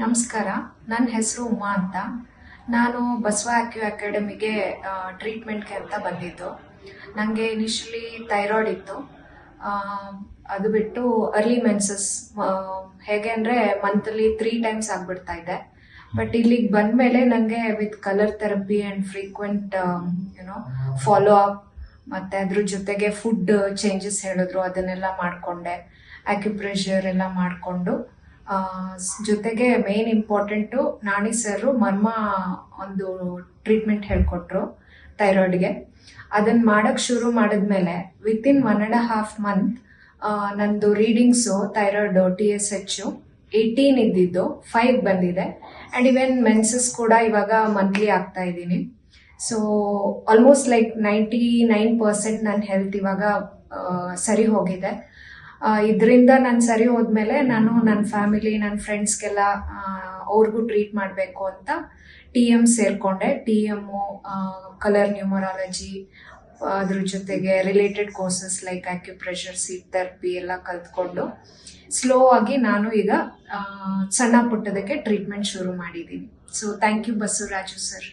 ನಮಸ್ಕಾರ. ನನ್ನ ಹೆಸರು ಉಮಾ ಅಂತ. ನಾನು ಬಸವ ಆಕ್ಯೂ ಅಕಾಡೆಮಿಗೆ ಟ್ರೀಟ್ಮೆಂಟ್ಗೆ ಅಂತ ಬಂದಿದ್ದು. ನನಗೆ ಇನಿಷಿಯಲಿ ಥೈರಾಯ್ಡ್ ಇತ್ತು. ಅದು ಬಿಟ್ಟು ಅರ್ಲಿ ಮೆನ್ಸಸ್ ಹೇಗೆ ಅಂದರೆ ಮಂತ್ಲಿ ತ್ರೀ ಟೈಮ್ಸ್ ಆಗಿಬಿಡ್ತಾ ಇದೆ. ಬಟ್ ಇಲ್ಲಿಗೆ ಬಂದಮೇಲೆ ನನಗೆ with colour therapy and frequent you know follow up ಮತ್ತು ಅದ್ರ ಜೊತೆಗೆ ಫುಡ್ ಚೇಂಜಸ್ ಹೇಳಿದ್ರು, ಅದನ್ನೆಲ್ಲ ಮಾಡಿಕೊಂಡೆ. ಆಕ್ಯುಪ್ರೆಷರ್ ಎಲ್ಲ ಮಾಡಿಕೊಂಡು. ಜೊತೆಗೆ ಮೇನ್ ಇಂಪಾರ್ಟೆಂಟು ನಾಣಿ ಸರು ಮರ್ಮ ಒಂದು ಟ್ರೀಟ್ಮೆಂಟ್ ಹೇಳ್ಕೊಟ್ರು ಥೈರಾಯ್ಡ್ಗೆ ಅದನ್ನು ಮಾಡೋಕ್ಕೆ ಶುರು ಮಾಡಿದ್ಮೇಲೆ within one and half month ನಂದು ರೀಡಿಂಗ್ಸು ಥೈರಾಯ್ಡು ಟಿ ಎಸ್ ಹೆಚ್ಚು ಏಯ್ಟೀನ್ ಇದ್ದಿದ್ದು ಫೈವ್ ಬಂದಿದೆ. ಆ್ಯಂಡ್ ಇವೆನ್ ಮೆನ್ಸಸ್ ಕೂಡ ಇವಾಗ ಮಂತ್ಲಿ ಆಗ್ತಾ ಇದ್ದೀನಿ. So almost like ninety nine percent ನನ್ನ ಹೆಲ್ತ್ ಇವಾಗ ಸರಿ ಹೋಗಿದೆ. ಇದರಿಂದ ನಾನು ಸರಿ ಹೋದ್ಮೇಲೆ ನಾನು ನನ್ನ ಫ್ಯಾಮಿಲಿ ನನ್ನ ಫ್ರೆಂಡ್ಸ್ಗೆಲ್ಲ ಅವ್ರಿಗೂ ಟ್ರೀಟ್ ಮಾಡಬೇಕು ಅಂತ ಟಿ ಎಂ ಸೇರಿಕೊಂಡೆ. ಟಿ ಎಮ್ಮು ಕಲರ್ ನ್ಯೂಮರಾಲಜಿ ಅದ್ರ ಜೊತೆಗೆ related courses like acupressure seed therapy ಎಲ್ಲ ಕಲ್ತ್ಕೊಂಡು ಸ್ಲೋ ಆಗಿ ನಾನು ಈಗ ಸಣ್ಣ ಪುಟ್ಟದಕ್ಕೆ ಟ್ರೀಟ್ಮೆಂಟ್ ಶುರು ಮಾಡಿದ್ದೀನಿ. So thank you Basavaraju sir